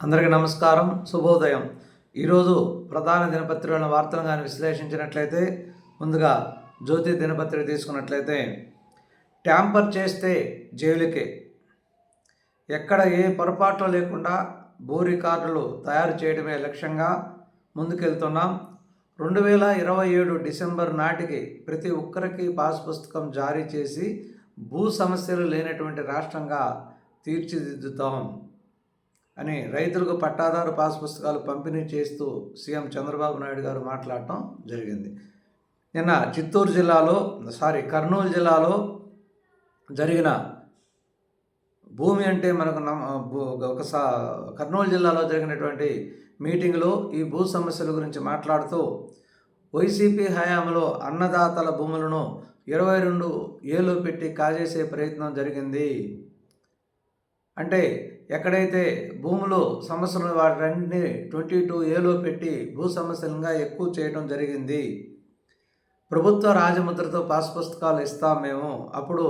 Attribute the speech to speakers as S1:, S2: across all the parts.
S1: అందరికీ నమస్కారం శుభోదయం. ఈరోజు ప్రధాన దినపత్రికల వార్తలను కానీ విశ్లేషించినట్లయితే ముందుగా జ్యోతి దినపత్రిక తీసుకున్నట్లయితే ట్యాంపర్ చేస్తే జైలుకే. ఎక్కడ ఏ పొరపాట్లు లేకుండా భూ రికార్డులు తయారు చేయడమే లక్ష్యంగా ముందుకెళ్తున్నాం. రెండు వేల ఇరవై ఏడు డిసెంబర్ నాటికి ప్రతి ఒక్కరికి పాస్ పుస్తకం జారీ చేసి భూ సమస్యలు లేనటువంటి రాష్ట్రంగా తీర్చిదిద్దుతాం. అని రైతులకు పట్టాదారు పాస్ పుస్తకాలు పంపిణీ చేస్తూ సీఎం చంద్రబాబు నాయుడు గారు మాట్లాడటం జరిగింది. నిన్న చిత్తూరు జిల్లాలో సారీ కర్నూలు జిల్లాలో జరిగిన భూమి అంటే మనకు నమ్మ ఒక కర్నూలు జిల్లాలో జరిగినటువంటి మీటింగ్లో ఈ భూ సమస్యల గురించి మాట్లాడుతూ వైసీపీ హయాంలో అన్నదాతల భూములను ఇరవై రెండు ఏలో పెట్టి కాజేసే ప్రయత్నం జరిగింది. అంటే ఎక్కడైతే భూములు సమస్యలు వాటిని ట్వంటీ టూ ఏలో పెట్టి భూ సమస్యలుగా ఎక్కువ చేయడం జరిగింది. ప్రభుత్వ రాజముద్రతో పాస్ పుస్తకాలు ఇస్తాం మేము. అప్పుడు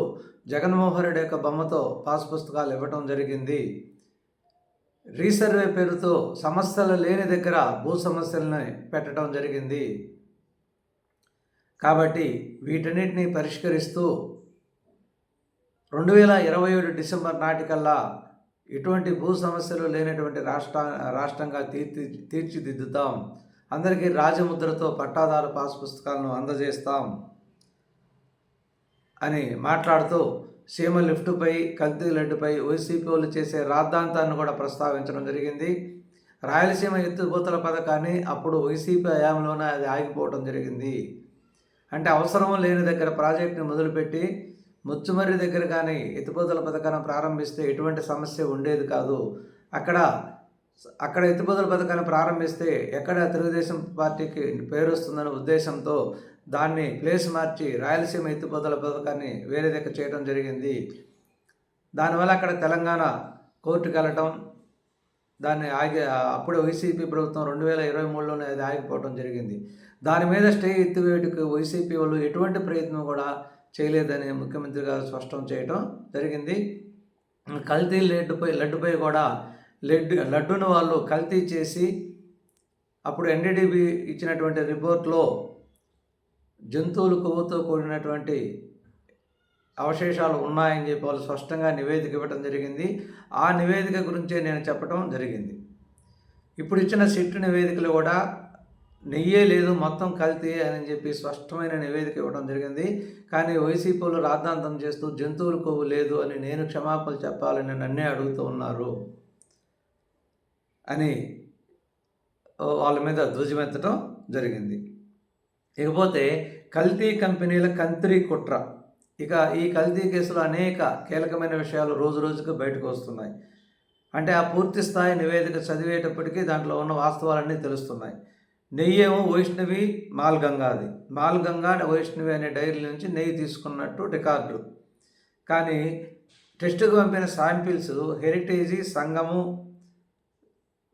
S1: జగన్మోహన్ రెడ్డి యొక్క బొమ్మతో పాస్ పుస్తకాలు ఇవ్వటం జరిగింది. రీసర్వే పేరుతో సమస్యలు లేని దగ్గర భూ సమస్యలని పెట్టడం జరిగింది. కాబట్టి వీటన్నిటిని పరిష్కరిస్తూ రెండు వేల ఇరవై ఏడు డిసెంబర్ నాటికల్లా ఇటువంటి భూ సమస్యలు లేనటువంటి రాష్ట్ర రాష్ట్రంగా తీర్చి తీర్చిదిద్దుతాం. అందరికీ రాజముద్రతో పట్టాదారు పాస్ పుస్తకాలను అందజేస్తాం అని మాట్లాడుతూ సీమ లిఫ్టుపై కల్తీ లడ్డుపై వైసీపీ వాళ్ళు చేసే రాద్ధాంతాన్ని కూడా ప్రస్తావించడం జరిగింది. రాయలసీమ ఎత్తుపోతల పథకాన్ని అప్పుడు వైసీపీ హయాంలోనే అది ఆగిపోవడం జరిగింది. అంటే అవసరం లేని దగ్గర ప్రాజెక్టుని మొదలుపెట్టి ముచ్చుమర్రి దగ్గర కానీ ఎత్తిపోతల పథకాన్ని ప్రారంభిస్తే ఎటువంటి సమస్య ఉండేది కాదు. అక్కడ అక్కడ ఎత్తిపోతల పథకాన్ని ప్రారంభిస్తే ఎక్కడ తెలుగుదేశం పార్టీకి పేరు వస్తుందనే ఉద్దేశంతో దాన్ని ప్లేస్ మార్చి రాయలసీమ ఎత్తిపోతల పథకాన్ని వేరే దగ్గర చేయడం జరిగింది. దానివల్ల అక్కడ తెలంగాణ కోర్టుకు వెళ్ళటం దాన్ని ఆగి అప్పుడే వైసీపీ ప్రభుత్వం రెండు వేల ఇరవై మూడులోనే అది ఆగిపోవడం జరిగింది. దాని మీద స్టే ఎత్తివేటుకు వైసీపీ వాళ్ళు ఎటువంటి ప్రయత్నం కూడా చేయలేదని ముఖ్యమంత్రి గారు స్పష్టం చేయడం జరిగింది. కల్తీ లడ్డుపై లడ్డుపై కూడా లడ్డు లడ్డును వాళ్ళు కల్తీ చేసి అప్పుడు ఎన్డీడీబీ ఇచ్చినటువంటి రిపోర్ట్లో జంతువులు కొవ్వుతో కూడినటువంటి అవశేషాలు ఉన్నాయని చెప్పి వాళ్ళు స్పష్టంగా నివేదిక ఇవ్వడం జరిగింది. ఆ నివేదిక గురించే నేను చెప్పడం జరిగింది. ఇప్పుడు ఇచ్చిన సిట్ నివేదికలు కూడా నెయ్యే లేదు మొత్తం కల్తీ అని చెప్పి స్పష్టమైన నివేదిక ఇవ్వడం జరిగింది. కానీ వైసీపీలో రాద్ధాంతం చేస్తూ జంతువుల కొవ్వు లేదు అని నేను క్షమాపణలు చెప్పాలని నన్నే అడుగుతూ ఉన్నారు అని వాళ్ళ మీద ధ్వజమెత్తడం జరిగింది. ఇకపోతే కల్తీ కంపెనీల కంత్రి కుట్ర. ఇక ఈ కల్తీ కేసులో అనేక కీలకమైన విషయాలు రోజు రోజుకు బయటకు వస్తున్నాయి. అంటే ఆ పూర్తి స్థాయి నివేదిక చదివేటప్పటికీ దాంట్లో ఉన్న వాస్తవాలన్నీ తెలుస్తున్నాయి. నెయ్యి ఏమో వైష్ణవి మాల్గంగాది. మాల్గంగా వైష్ణవి అనే డైరీ నుంచి నెయ్యి తీసుకున్నట్టు రికార్డు కానీ టెస్టుకు పంపిన శాంపిల్స్ హెరిటేజీ సంఘము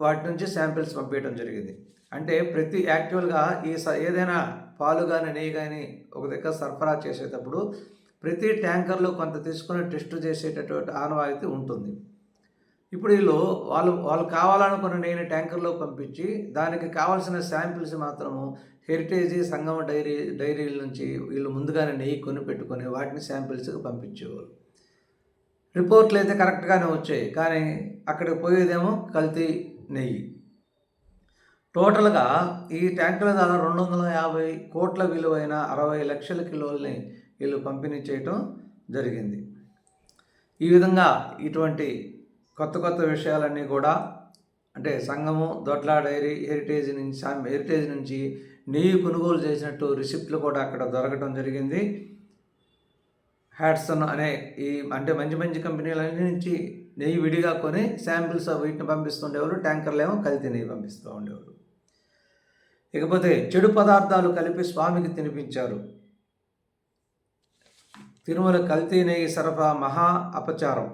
S1: వాటి నుంచి శాంపిల్స్ పంపించడం జరిగింది. అంటే ప్రతి యాక్చువల్గా ఈ స ఏదైనా పాలు కానీ నెయ్యి కానీ ఒక దగ్గర సరఫరా చేసేటప్పుడు ప్రతి ట్యాంకర్లో కొంత తీసుకుని టెస్ట్ చేసేటటువంటి ఆనవాయితీ ఉంటుంది. ఇప్పుడు వీళ్ళు వాళ్ళు వాళ్ళు కావాలనుకున్న నేను ట్యాంకర్లో పంపించి దానికి కావాల్సిన శాంపిల్స్ మాత్రము హెరిటేజీ సంగమ డైరీ డైరీల నుంచి వీళ్ళు ముందుగానే నెయ్యి కొని పెట్టుకొని వాటిని శాంపిల్స్కి పంపించేవాళ్ళు. రిపోర్ట్లు అయితే కరెక్ట్గానే వచ్చాయి కానీ అక్కడికి పోయేదేమో కల్తీ నెయ్యి. టోటల్గా ఈ ట్యాంకుల ద్వారా రెండు వందల యాభై కోట్ల విలువైన అరవై లక్షల కిలోల్ని వీళ్ళు పంపిణీ చేయటం జరిగింది. ఈ విధంగా ఇటువంటి కొత్త కొత్త విషయాలన్నీ కూడా అంటే సంఘము దొడ్లా డైరీ హెరిటేజ్ నుంచి హెరిటేజ్ నుంచి నెయ్యి కొనుగోలు చేసినట్టు రిసిప్ట్లు కూడా అక్కడ దొరకడం జరిగింది. హ్యాట్సన్ అనే ఈ అంటే మంచి మంచి కంపెనీలన్నీ నుంచి నెయ్యి విడిగా కొని శాంపిల్స్ వీటిని పంపిస్తుండేవారు ట్యాంకర్లేమో ఏమో కల్తీ నెయ్యి పంపిస్తూ ఉండేవారు. ఇకపోతే చెడు పదార్థాలు కలిపి స్వామికి తినిపించారు. తిరుమల కల్తీ నెయ్యి సరఫరా మహా అపచారం.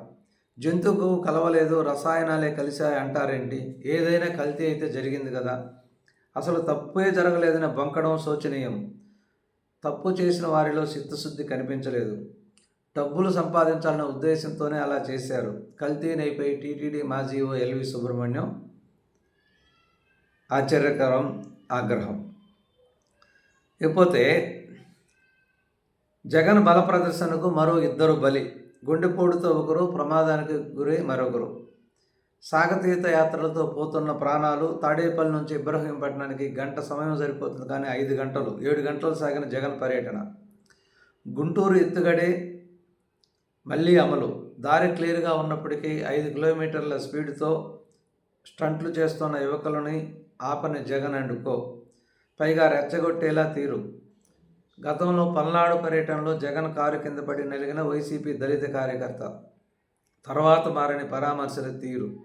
S1: జంతువుకు కలవలేదు రసాయనాలే కలిశాయి అంటారేంటి? ఏదైనా కల్తీ అయితే జరిగింది కదా? అసలు తప్పే జరగలేదని బొంకడం శోచనీయం. తప్పు చేసిన వారిలో చిత్తశుద్ధి కనిపించలేదు. డబ్బులు సంపాదించాలనే ఉద్దేశంతోనే అలా చేశారు. కల్తీ నైపై టీటీడీ మాజీ ఎల్వి సుబ్రహ్మణ్యం ఆశ్చర్యకరం ఆగ్రహం. ఇకపోతే జగన్ బల ప్రదర్శనకు మరో ఇద్దరు బలి గుండెపోటుతో ఒకరు ప్రమాదానికి గురై మరొకరు. సాగతీత యాత్రలతో పోతున్న ప్రాణాలు తాడేపల్లి నుంచి ఇబ్రహీంపట్నానికి గంట సమయం సరిపోతుంది కానీ ఐదు గంటలు ఏడు గంటలు సాగిన జగన్ పర్యటన. గుంటూరు ఎత్తుగడే మళ్ళీ అమలు. దారి క్లియర్గా ఉన్నప్పటికీ ఐదు కిలోమీటర్ల స్పీడ్తో స్టంట్లు చేస్తున్న యువకులని ఆపని జగన్ అండుకో పైగా రెచ్చగొట్టేలా తీరు. గతంలో పల్నాడు పర్యటనలో జగన్ కారు కింద పడి నలిగిన వైసీపీ దళిత కార్యకర్త. తర్వాత మారని పరామర్శల తీరు.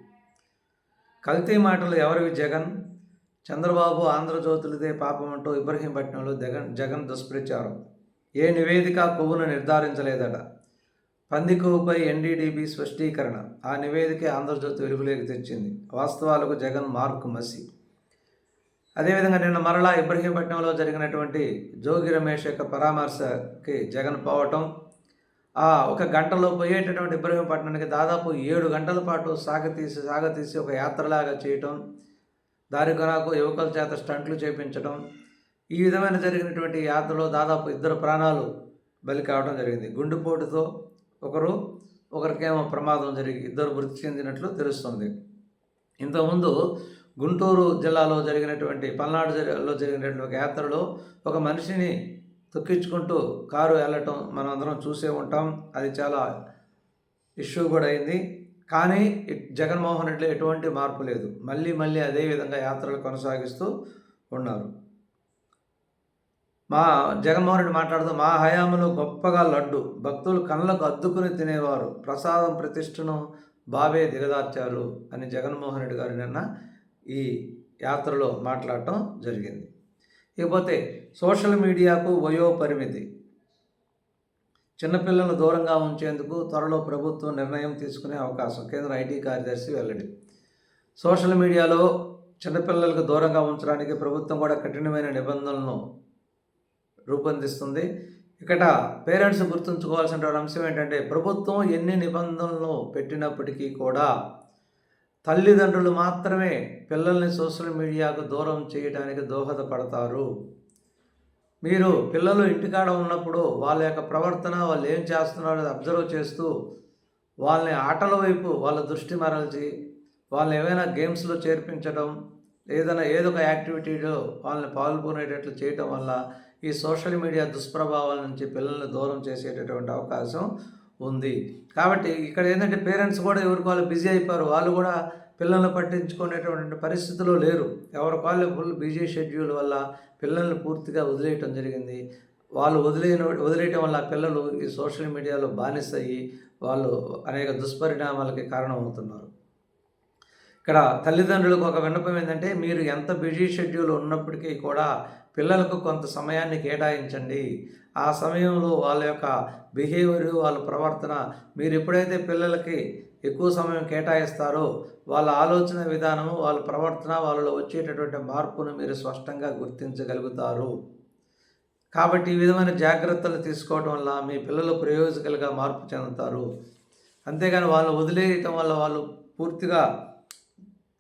S1: కల్తీ మాటలు ఎవరివి జగన్? చంద్రబాబు ఆంధ్రజ్యోతులదే పాపమంటూ ఇబ్రహీంపట్నంలో జగన్ జగన్ దుష్ప్రచారం. ఏ నివేదిక కొవ్వును నిర్ధారించలేదట. పంది కొవ్వుపై ఎన్డీడీబీ స్పష్టీకరణ. ఆ నివేదిక ఆంధ్రజ్యోతి వెలుగులోకి తెచ్చింది. వాస్తవాలకు జగన్ మార్కు మసి. అదేవిధంగా నిన్న మరలా ఇబ్రహీంపట్నంలో జరిగినటువంటి జోగి రమేష్ యొక్క పరామర్శకి జగన్ పోవటం ఆ ఒక గంటలో పోయేటటువంటి ఇబ్రహీంపట్నానికి దాదాపు ఏడు గంటల పాటు సాగతీసి సాగతీసి ఒక యాత్రలాగా చేయటం దారి కొరకు యువకుల చేత స్టంట్లు చేపించడం ఈ విధమైన జరిగినటువంటి యాత్రలో దాదాపు ఇద్దరు ప్రాణాలు బలి కావడం జరిగింది. గుండెపోటుతో ఒకరు ఒకరికేమో ప్రమాదం జరిగి ఇద్దరు మృతి చెందినట్లు తెలుస్తుంది. ఇంతకుముందు గుంటూరు జిల్లాలో జరిగినటువంటి పల్నాడు జిల్లాలో జరిగినటువంటి ఒక యాత్రలో ఒక మనిషిని తొక్కించుకుంటూ కారు వెళ్ళటం మనం అందరం చూసే ఉంటాం. అది చాలా ఇష్యూ కూడా అయింది. కానీ జగన్మోహన్ రెడ్డిలో ఎటువంటి మార్పు లేదు. మళ్ళీ మళ్ళీ అదే విధంగా యాత్రలు కొనసాగిస్తూ ఉన్నారు. మా జగన్మోహన్ రెడ్డి మాట్లాడుతూ మా హయాంలో గొప్పగా లడ్డు భక్తులు కళ్ళకు అద్దుకుని తినేవారు. ప్రసాదం ప్రతిష్టను బాబే దిగదార్చారు అని జగన్మోహన్ రెడ్డి గారు నిన్న ఈ యాత్రలో మాట్లాడటం జరిగింది. ఇకపోతే సోషల్ మీడియాకు వయో పరిమితి చిన్నపిల్లలను దూరంగా ఉంచేందుకు త్వరలో ప్రభుత్వం నిర్ణయం తీసుకునే అవకాశం కేంద్ర ఐటీ కార్యదర్శి వెల్లడి. సోషల్ మీడియాలో చిన్నపిల్లలకు దూరంగా ఉంచడానికి ప్రభుత్వం కూడా కఠినమైన నిబంధనలను రూపొందిస్తుంది. ఇక్కడ పేరెంట్స్ గుర్తుంచుకోవాల్సిన అంశం ఏంటంటే ప్రభుత్వం ఎన్ని నిబంధనలు పెట్టినప్పటికీ కూడా తల్లిదండ్రులు మాత్రమే పిల్లల్ని సోషల్ మీడియాకు దూరం చేయడానికి దోహదపడతారు. మీరు పిల్లలు ఇంటికాడ ఉన్నప్పుడు వాళ్ళ యొక్క ప్రవర్తన వాళ్ళు ఏం చేస్తున్నారో అబ్జర్వ్ చేస్తూ వాళ్ళని ఆటల వైపు వాళ్ళ దృష్టి మరల్చి వాళ్ళని ఏమైనా గేమ్స్లో చేర్పించడం ఏదైనా ఏదో ఒక యాక్టివిటీలో వాళ్ళని పాల్గొనేటట్లు చేయటం వల్ల ఈ సోషల్ మీడియా దుష్ప్రభావాల నుంచి పిల్లల్ని దూరం చేసేటటువంటి అవకాశం ఉంది. కాబట్టి ఇక్కడ ఏంటంటే పేరెంట్స్ కూడా ఎవరికి వాళ్ళు బిజీ అయిపోయారు వాళ్ళు కూడా పిల్లల్ని పట్టించుకునేటువంటి పరిస్థితిలో లేరు. ఎవరి వాళ్ళు ఫుల్ బిజీ షెడ్యూల్ వల్ల పిల్లల్ని పూర్తిగా వదిలేయటం జరిగింది. వాళ్ళు వదిలేన వదిలేయటం వల్ల పిల్లలు ఈ సోషల్ మీడియాలో బానిసయ్యి వాళ్ళు అనేక దుష్పరిణామాలకి కారణమవుతున్నారు. ఇక్కడ తల్లిదండ్రులకు ఒక విన్నపం ఏంటంటే మీరు ఎంత బిజీ షెడ్యూల్ ఉన్నప్పటికీ కూడా పిల్లలకు కొంత సమయాన్ని కేటాయించండి. ఆ సమయంలో వాళ్ళ యొక్క బిహేవియర్ వాళ్ళ ప్రవర్తన మీరు ఎప్పుడైతే పిల్లలకి ఎక్కువ సమయం కేటాయిస్తారో వాళ్ళ ఆలోచన విధానము వాళ్ళ ప్రవర్తన వాళ్ళలో వచ్చేటటువంటి మార్పును మీరు స్పష్టంగా గుర్తించగలుగుతారు. కాబట్టి ఈ విధమైన జాగ్రత్తలు తీసుకోవడం వల్ల మీ పిల్లలు ప్రయోజకులుగా మార్పు చెందుతారు. అంతేగాని వాళ్ళు వదిలేయటం వల్ల వాళ్ళు పూర్తిగా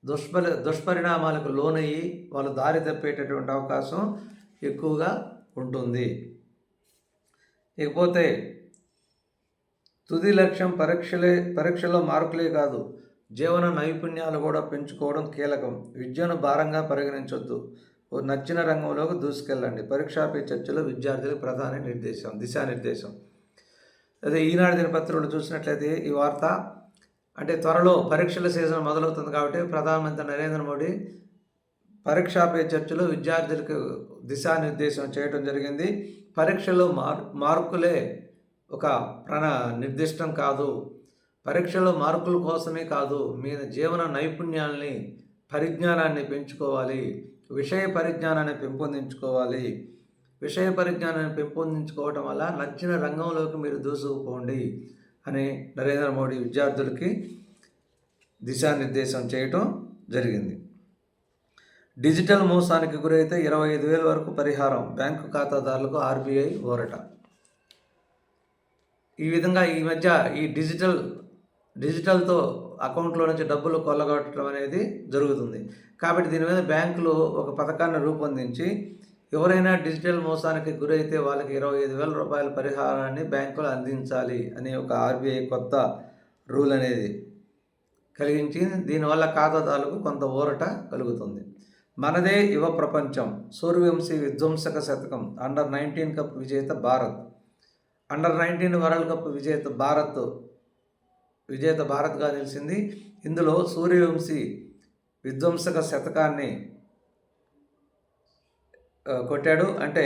S1: దుష్పరి దుష్పరిణామాలకు లోనయ్యి వాళ్ళు దారి తప్పేటటువంటి అవకాశం ఎక్కువగా ఉంటుంది. ఇకపోతే తుది లక్ష్యం పరీక్షలే పరీక్షలో మార్కులే కాదు. జీవన నైపుణ్యాలు కూడా పెంచుకోవడం కీలకం. విద్యను భారంగా పరిగణించొద్దు. ఓ నచ్చిన రంగంలోకి దూసుకెళ్ళండి. పరీక్షా పే చర్చలో విద్యార్థులకు ప్రధాన నిర్దేశం దిశానిర్దేశం. అదే ఈనాడు దినపత్రికలు చూసినట్లయితే ఈ వార్త అంటే త్వరలో పరీక్షల సీజన్ మొదలవుతుంది కాబట్టి ప్రధానమంత్రి నరేంద్ర మోడీ పరీక్షా పే చర్చలో విద్యార్థులకు దిశానిర్దేశం చేయడం జరిగింది. పరీక్షలో మార్ మార్కులే ఒక ప్రణ నిర్దిష్టం కాదు. పరీక్షలో మార్కుల కోసమే కాదు మీ జీవన నైపుణ్యాల్ని పరిజ్ఞానాన్ని పెంచుకోవాలి. విషయ పరిజ్ఞానాన్ని పెంపొందించుకోవాలి. విషయ పరిజ్ఞానాన్ని పెంపొందించుకోవటం వల్ల నచ్చిన రంగంలోకి మీరు దూసుకుపోండి. అని నరేంద్ర మోడీ విద్యార్థులకి దిశానిర్దేశం చేయటం జరిగింది. డిజిటల్ మోసానికి గురైతే ఇరవై ఐదు వేల వరకు పరిహారం బ్యాంకు ఖాతాదారులకు ఆర్బీఐ ఓరట. ఈ విధంగా ఈ మధ్య ఈ డిజిటల్ డిజిటల్తో అకౌంట్లో నుంచి డబ్బులు కొల్లగొట్టడం అనేది జరుగుతుంది. కాబట్టి దీని మీద బ్యాంకులు ఒక పథకాన్ని రూపొందించి ఎవరైనా డిజిటల్ మోసానికి గురైతే వాళ్ళకి ఇరవై ఐదు వేల రూపాయల పరిహారాన్ని బ్యాంకులు అందించాలి అనే ఒక ఆర్బీఐ కొత్త రూల్ అనేది కలిగించి దీనివల్ల ఖాతాదారులకు కొంత ఊరట కలుగుతుంది. మనదే యువ ప్రపంచం. సూర్యవంశీ విధ్వంసక శతకం. అండర్ నైన్టీన్ కప్ విజేత Bharat. Under nineteen world cup విజేత భారత్. విజేత భారత్గా నిలిచింది. ఇందులో సూర్యవంశీ విధ్వంసక శతకాన్ని కొట్టాడు. అంటే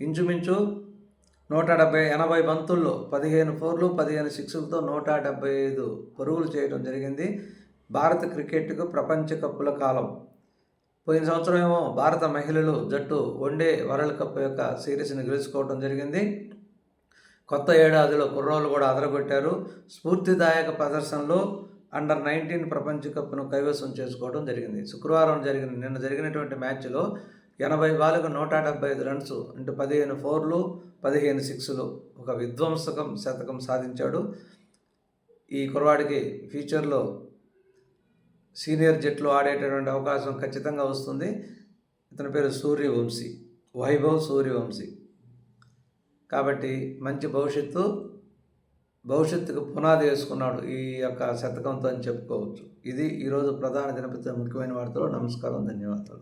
S1: ఇంచుమించు నూట డెబ్బై ఎనభై బంతుల్లో పదిహేను ఫోర్లు పదిహేను సిక్స్లతో నూట డెబ్బై ఐదు పరుగులు చేయడం జరిగింది. భారత క్రికెట్కు ప్రపంచ కప్పుల కాలం. పోయిన సంవత్సరం ఏమో భారత మహిళలు జట్టు వన్డే వరల్డ్ కప్ యొక్క సిరీస్ని గెలుచుకోవడం జరిగింది. కొత్త ఏడాదిలో కుర్రోళ్ళు కూడా అదరగొట్టారు. స్ఫూర్తిదాయక ప్రదర్శనలో అండర్ నైన్టీన్ ప్రపంచ కప్ను కైవసం చేసుకోవడం జరిగింది. శుక్రవారం జరిగిన నిన్న జరిగినటువంటి మ్యాచ్లో ఎనభై బాలకు నూట డెబ్బై ఐదు రన్స్ అంటే పదిహేను ఫోర్లు పదిహేను సిక్స్లు. ఒక విధ్వంసకం శతకం సాధించాడు. ఈ కురవాడికి ఫ్యూచర్లో సీనియర్ జట్లు ఆడేటటువంటి అవకాశం ఖచ్చితంగా వస్తుంది. ఇతని పేరు సూర్యవంశీ వైభవ్ సూర్యవంశీ. కాబట్టి మంచి భవిష్యత్తు భవిష్యత్తుకు పునాది వేసుకున్నాడు ఈ యొక్క శతకంతో అని చెప్పుకోవచ్చు. ఇది ఈరోజు ప్రధాన దినపతి ముఖ్యమైన వార్తలు. నమస్కారం ధన్యవాదాలు.